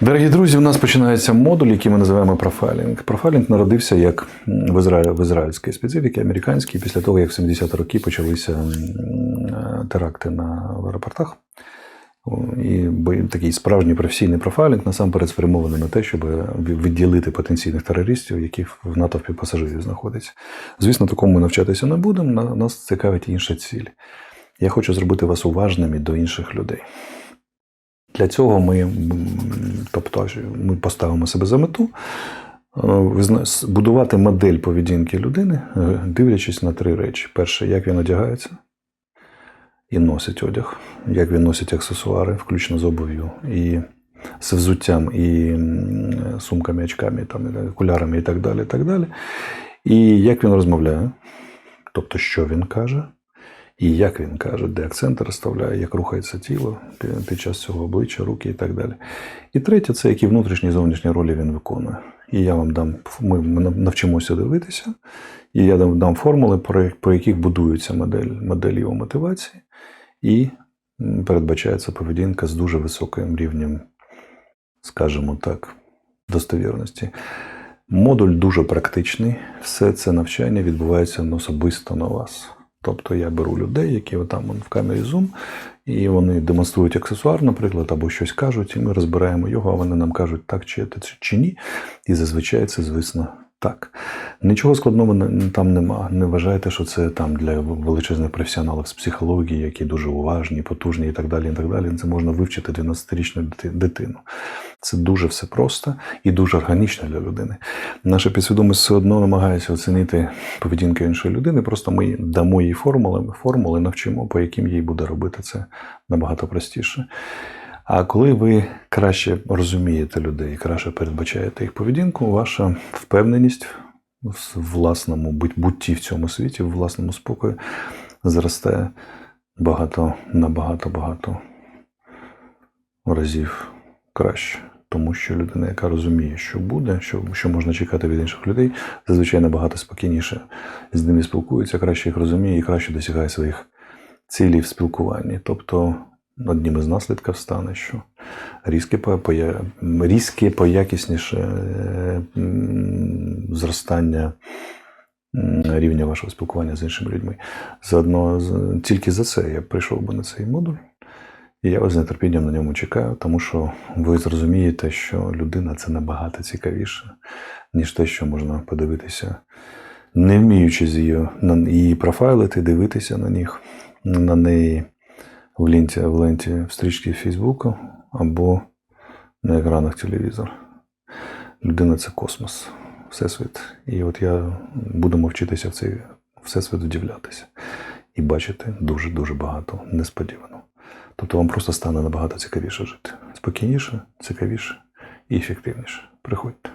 Дорогі друзі, у нас починається модуль, який ми називаємо профайлінг. Профайлінг народився як в, Ізраїлі, в ізраїльській специфіці, американській, після того, як в 70-ті роки почалися е, теракти на аеропортах. І такий справжній професійний профайлінг насамперед спрямований на те, щоб відділити потенційних терористів, які в натовпі пасажирів знаходяться. Звісно, такому ми навчатися не будемо. Нас цікавить інша ціль. Я хочу зробити вас уважними до інших людей. Для цього ми, тобто, ми поставимо себе за мету е, будувати модель поведінки людини, е, дивлячись на три речі: перше, як він одягається і носить одяг, як він носить аксесуари, включно з обув'ю, і з взуттям, і сумками, очками, там, окулярами і так далі. І, так далі. і як він розмовляє, тобто, що він каже. І як він каже, де акцент розставляє, як рухається тіло під час цього обличчя, руки і так далі. І третє це які внутрішні і зовнішні ролі він виконує. І я вам дам, ми навчимося дивитися, і я дам, формули, по яких будується модель, модель його мотивації, і передбачається поведінка з дуже високим рівнем, скажімо так, достовірності. Модуль дуже практичний. Все це навчання відбувається особисто на вас. Тобто я беру людей, які там в камері Zoom, і вони демонструють аксесуар, наприклад, або щось кажуть, і ми розбираємо його, а вони нам кажуть, так чи, чи ні. І зазвичай це, звісно, так. Нічого складного там нема. Не вважайте, що це там для величезних професіоналів з психології, які дуже уважні, потужні і так далі. І так далі. Це можна вивчити 12-річну дитину. Це дуже все просто і дуже органічно для людини. Наша підсвідомість все одно намагається оцінити поведінку іншої людини. Просто ми дамо їй формули, формули навчимо, по яким їй буде робити це набагато простіше. А коли ви краще розумієте людей, краще передбачаєте їх поведінку, ваша впевненість в власному бутті в цьому світі, в власному спокої зростає багато набагато багато разів краще. Тому що людина, яка розуміє, що буде, що, що можна чекати від інших людей, зазвичай набагато спокійніше з ними спілкується, краще їх розуміє і краще досягає своїх цілей в спілкуванні. Тобто одним із наслідків стане, що різке, різке поякісніше е, зростання рівня вашого спілкування з іншими людьми. Заодно тільки за це я прийшов би на цей модуль. І я вас з нетерпінням на ньому чекаю, тому що ви зрозумієте, що людина це набагато цікавіше, ніж те, що можна подивитися, не вміючи з її, її профайлити, дивитися на них, на неї в ленті, в ленті в стрічці Фейсбуку або на екранах телевізора. Людина це космос, всесвіт. І от я будемо вчитися в цей всесвіт вдивлятися і бачити дуже-дуже багато несподіваного. Тобто вам просто стане набагато цікавіше жити. Спокійніше, цікавіше і ефективніше. Приходьте.